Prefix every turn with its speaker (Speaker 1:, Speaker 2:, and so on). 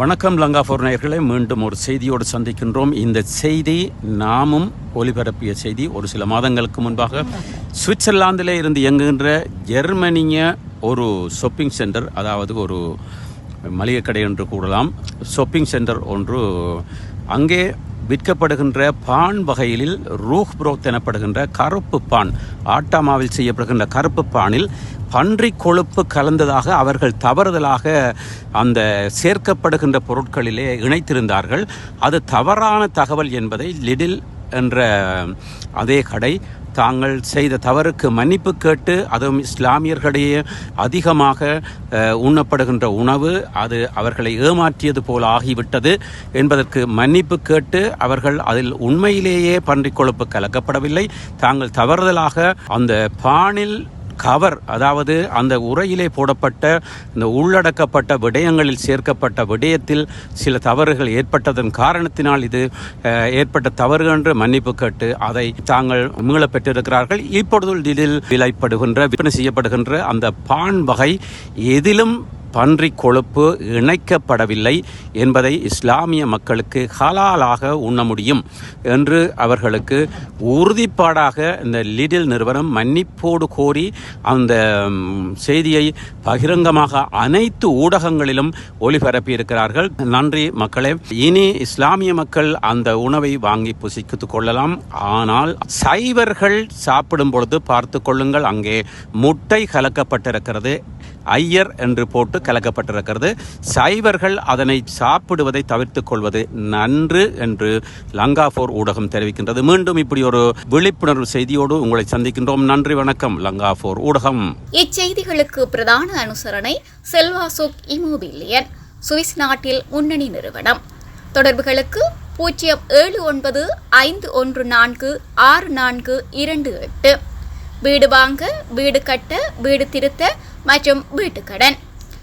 Speaker 1: வணக்கம் லங்கா ஃபோர் நேயர்களே. மீண்டும் ஒரு செய்தியோடு சந்திக்கின்றோம். இந்த செய்தி நாமும் ஒலிபரப்பிய செய்தி. ஒரு சில மாதங்களுக்கு முன்பாக சுவிட்சர்லாந்திலே இருந்து இயங்குகின்ற ஜெர்மனிய ஒரு ஷாப்பிங் சென்டர் அதாவது ஒரு மளிகை கடை என்று கூடலாம் ஷாப்பிங் சென்டர் ஒன்று அங்கே விற்கப்படுகின்ற பான் வகைகளில் ரூஹ் புரோத் எனப்படுகின்ற கருப்பு பான் ஆட்டாமாவில் செய்யப்படுகின்ற கருப்பு பானில் பன்றி கொழுப்பு கலந்ததாக அவர்கள் தவறுதலாக அந்த சேர்க்கப்படுகின்ற பொருட்களிலே இணைத்திருந்தார்கள். அது தவறான தகவல் என்பதை லிடில் என்ற அதே கடை தாங்கள் செய்த தவறுக்கு மன்னிப்பு கேட்டு அதுவும் இஸ்லாமியர்களிடையே அதிகமாக உண்ணப்படுகின்ற உணவு அது அவர்களை ஏமாற்றியது போல ஆகிவிட்டது என்பதற்கு மன்னிப்பு கேட்டு அவர்கள் அதில் உண்மையிலேயே பன்றிக் கொழுப்பு கலக்கப்படவில்லை. தாங்கள் தவறுதலாக அந்த பானில் கவர் அதாவது அந்த உரையிலே போடப்பட்ட இந்த உள்ளடக்கப்பட்ட விடயங்களில் சேர்க்கப்பட்ட விடயத்தில் சில தவறுகள் ஏற்பட்டதன் காரணத்தினால் இது ஏற்பட்ட தவறு என்று மன்னிப்பு கேட்டு அதை தாங்கள் மீளப் பெற்றிருக்கிறார்கள். இப்பொழுது இதில் விலைப்படுகின்ற விற்பனை செய்யப்படுகின்ற அந்த பான் வகை எதிலும் பன்றி கொழுப்பு இணைக்கப்படவில்லை என்பதை இஸ்லாமிய மக்களுக்கு ஹலாலாக உண்ண முடியும் என்று அவர்களுக்கு உறுதிப்பாடாக இந்த லிடில் நிறுவனம் மன்னிப்போடு கோரி அந்த செய்தியை பகிரங்கமாக அனைத்து ஊடகங்களிலும் ஒளிபரப்பி இருக்கிறார்கள் நன்றி மக்களே. இனி இஸ்லாமிய மக்கள் அந்த உணவை வாங்கி புசித்துக் கொள்ளலாம். ஆனால் சைவர்கள் சாப்பிடும் பொழுது பார்த்து கொள்ளுங்கள். அங்கே முட்டை கலக்கப்பட்டிருக்கிறது. ஐயர் என்று போட்டு கலக்கப்பட்டிருக்கிறது. சைவர்கள் அதனை சாப்பிடுவதை தவிர்த்துக் கொள்வது நன்று என்று லங்கா ஃபோர் ஊடகம் தெரிவிக்கின்றது. மீண்டும் இப்படி ஒரு விழிப்புணர்வு செய்தியோடு உங்களை சந்திக்கின்றோம். நன்றி வணக்கம். லங்கா ஃபோர் ஊடகம்.
Speaker 2: இச்செய்திகளுக்கு பிரதான அனுசரணை செல்வா சுக் இமோபிலியன் சுவிஸ் நாட்டில் முன்னணி நிறுவனம். தொடர்புகளுக்கு பூஜ்ஜியம் ஏழு ஒன்பது ஐந்து ஒன்று நான்கு ஆறு நான்கு இரண்டு எட்டு. வீடு வாங்க வீடு கட்ட வீடு திருத்த மற்றும் வீட்டுக்கடன்.